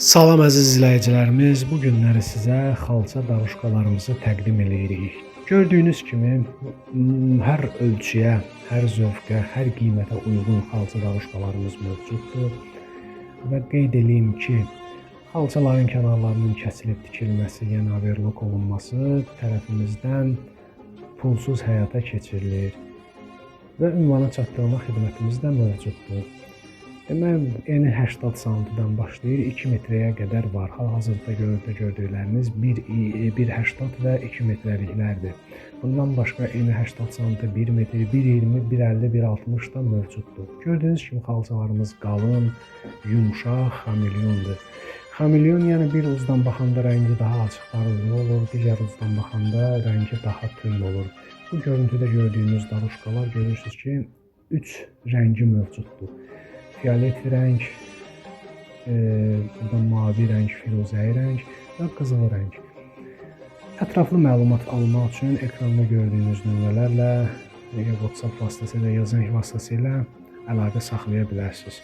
Salam əziz izləyicilərimiz, bu günləri sizə xalça daruşqalarımızı təqdim eləyirik. Gördüyünüz kimi hər ölçüyə, hər zövqə, hər qiymətə uyğun xalça daruşqalarımız mövcuddur. Və qeyd eləyim ki, xalçaların kənarlarının kəsilib tikilməsi, yəni overlock olunması tərəfimizdən pulsuz həyata keçirilir və ünvana çatdırma xidmətimiz də mövcuddur. Demək, eni 80 santidən başlayır 2 metrəyə qədər var. Hal-hazırda görüntüdə gördükləriniz 1 1.80 və 2 metrəliklərdir. Bundan başqa eni 80 santi 1 metr, 1.20, 1.50, 1.60 da mövcuddur. Gördüyünüz kimi xalçalarımız qalın, yumşaq, xamilyondur. Xamilyon yəni bir uzdan baxanda rəngi daha açıq parıltı olur, digər uzdan baxanda rəngi daha tünd olur. Bu görüntüdə gördüyünüz daruşqalar görürsüz ki, 3 rəngi mövcuddur. Fiolet rəng, e, burada mavi rəng, firuzəyi rəng və qızıl rəng. Ətraflı məlumat almaq üçün ekranda gördüyünüz nömrələrlə ya WhatsApp vasitəsilə ya zəng vasitəsilə əlaqə saxlaya bilərsiniz.